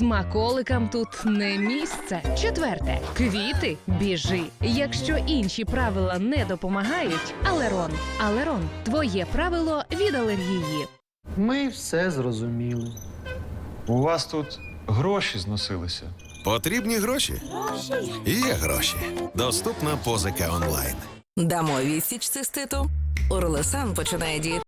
Смаколикам тут не місце. Четверте. Квіти біжи. Якщо інші правила не допомагають, Алерон. Алерон твоє правило від алергії. Ми все зрозуміли. У вас тут гроші зносилися. Потрібні гроші? Є гроші. Доступна позика онлайн. Дамо відсіч циститу. Орлесан починає діяти